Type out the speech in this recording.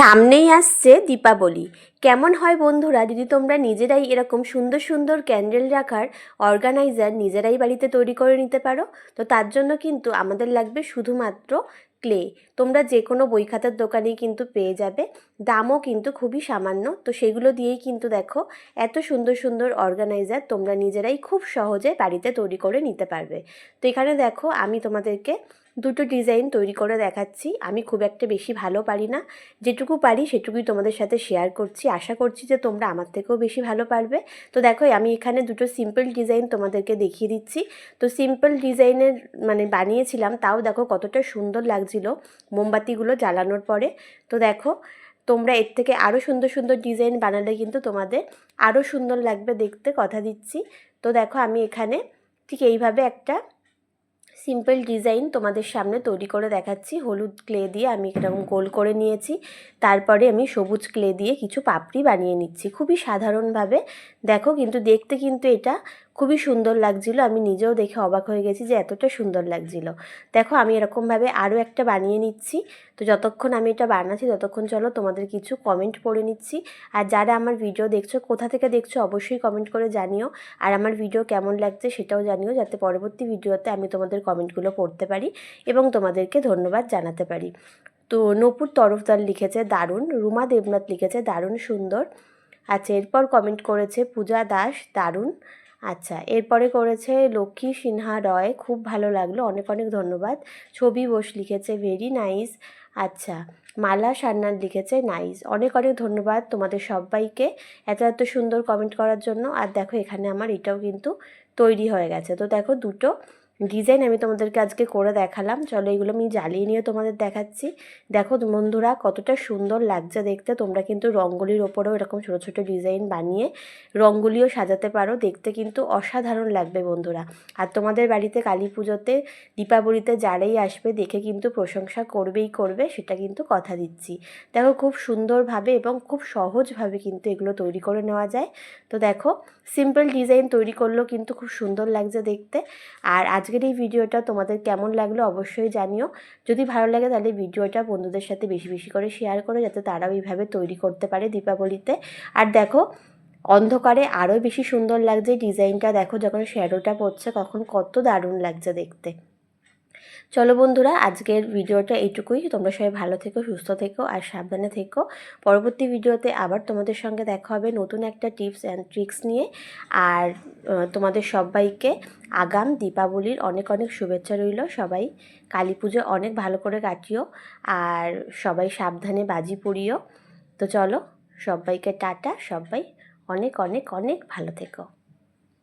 সামনেই আসছে দীপাবলি। কেমন হয় বন্ধুরা, যদি তোমরা নিজেরাই এরকম সুন্দর সুন্দর ক্যান্ডেল রাখার অর্গানাইজার নিজেরাই বাড়িতে তৈরি করে নিতে পারো, তো তার জন্য কিন্তু আমাদের লাগবে শুধুমাত্র ক্লে তোমরা যে কোনো বই খাতার দোকানেই কিন্তু পেয়ে যাবে। দামও কিন্তু খুবই সামান্য, তো সেগুলো দিয়েই কিন্তু দেখো এত সুন্দর সুন্দর অর্গানাইজার তোমরা নিজেরাই খুব সহজে বাড়িতে তৈরি করে নিতে পারবে। তো এখানে দেখো আমি তোমাদেরকে দুটো ডিজাইন তৈরি করে দেখাচ্ছি। আমি খুব একটা বেশি ভালো পারি না। যেটুকু পারি সেটুকুই তোমাদের সাথে শেয়ার করছি। আশা করছি যে তোমরা আমার থেকেও বেশি ভালো পারবে। তো দেখো, আমি এখানে দুটো সিম্পল ডিজাইন তোমাদেরকে দেখিয়ে দিচ্ছি। তো সিম্পল ডিজাইনের মানে বানিয়েছিলাম, তাও দেখো কতটা সুন্দর লাগছিল মোমবাতিগুলো জ্বালানোর পরে। তো দেখো, তোমরা এর থেকে আরও সুন্দর সুন্দর ডিজাইন বানালে কিন্তু তোমাদের আরও সুন্দর লাগবে দেখতে, কথা দিচ্ছি। তো দেখো, আমি এখানে ঠিক এইভাবে একটা সিম্পল ডিজাইন তোমাদের সামনে তৈরি করে দেখাচ্ছি। হলুদ ক্লে দিয়ে আমি এরকম গোল করে নিয়েছি। তারপরে আমি সবুজ ক্লে দিয়ে কিছু পাপড়ি বানিয়ে নিচ্ছি। খুবই সাধারণভাবে। দেখো কিন্তু, দেখতে কিন্তু এটা খুবই সুন্দর লাগছিল। আমি নিজেও দেখে অবাক হয়ে গেছি যে এতটা সুন্দর লাগছিল। দেখো, আমি এরকমভাবে আরও একটা বানিয়ে নিচ্ছি। তো যতক্ষণ আমি এটা বানাচ্ছি, ততক্ষণ চলো তোমাদের কিছু কমেন্ট পড়ে নিচ্ছি। আর যারা আমার ভিডিও দেখছ, কোথা থেকে দেখছ, অবশ্যই কমেন্ট করে জানিও। আর আমার ভিডিও কেমন লাগছে, সেটাও জানিও, যাতে পরবর্তী ভিডিওতে আমি তোমাদের কমেন্টগুলো পড়তে পারি এবং তোমাদেরকে ধন্যবাদ জানাতে পারি। তো নপুর তরফদার লিখেছে, দারুণ। রুমা দেবনাথ লিখেছে, দারুণ সুন্দর। আচ্ছা এরপর কমেন্ট করেছে, পূজা দাস, দারুণ। আচ্ছা এরপরে করেছে লক্ষ্মী সিনহা রয়, খুব ভালো লাগল, অনেক অনেক ধন্যবাদ। ছবি বোস লিখেছে ভেরি নাইস আচ্ছা মালা সান্নাল লিখেছে নাইস অনেক অনেক ধন্যবাদ তোমাদের সবাইকে এত এত সুন্দর কমেন্ট করার জন্য। আর দেখো, এখানে আমার এটাও কিন্তু তৈরি হয়ে গেছে। তো দেখো, দুটো ডিজাইন আমি তোমাদেরকে আজকে করে দেখালাম। চলো এগুলো আমি জ্বালিয়ে নিয়ে তোমাদের দেখাচ্ছি। দেখো বন্ধুরা, কতটা সুন্দর লাগছে দেখতে। তোমরা কিন্তু রঙ্গোলির ওপরেও এরকম ছোটো ছোটো ডিজাইন বানিয়ে রঙ্গোলিও সাজাতে পারো। দেখতে কিন্তু অসাধারণ লাগবে বন্ধুরা। আর তোমাদের বাড়িতে কালী পুজোতে, দীপাবলিতে যারাই আসবে, দেখে কিন্তু প্রশংসা করবেই করবে, সেটা কিন্তু কথা দিচ্ছি। দেখো খুব সুন্দরভাবে এবং খুব সহজভাবে কিন্তু এগুলো তৈরি করে নেওয়া যায়। তো দেখো, সিম্পল ডিজাইন তৈরি করলেও কিন্তু খুব সুন্দর লাগছে দেখতে। আর আজকের এই ভিডিওটা তোমাদের কেমন লাগল অবশ্যই জানিও। যদি ভালো লাগে তাহলে ভিডিওটা বন্ধুদের সাথে বেশি বেশি করে শেয়ার করো যাতে তারাও এইভাবে তৈরি করতে পারে দীপাবলিতে। আর দেখো, অন্ধকারে আরও বেশি সুন্দর লাগছে ডিজাইনটা দেখো যখন শ্যাডোটা পড়ছে, কখন কত দারুণ লাগছে দেখতে। চলো বন্ধুরা, আজকের ভিডিওটা এইটুকুই। তোমরা সবাই ভালো থেকো, সুস্থ থেকো আর সাবধানে থেকো। পরবর্তী ভিডিওতে আবার তোমাদের সঙ্গে দেখা হবে নতুন একটা টিপস অ্যান্ড ট্রিক্স নিয়ে। আর তোমাদের সবাইকে আগাম দীপাবলির অনেক অনেক শুভেচ্ছা রইল। সবাই কালী পুজো অনেক ভালো করে কাটিও আর সবাই সাবধানে বাজি পড়িও। তো চলো, সবাইকে টাটা, সবাই অনেক অনেক অনেক ভালো থেকো।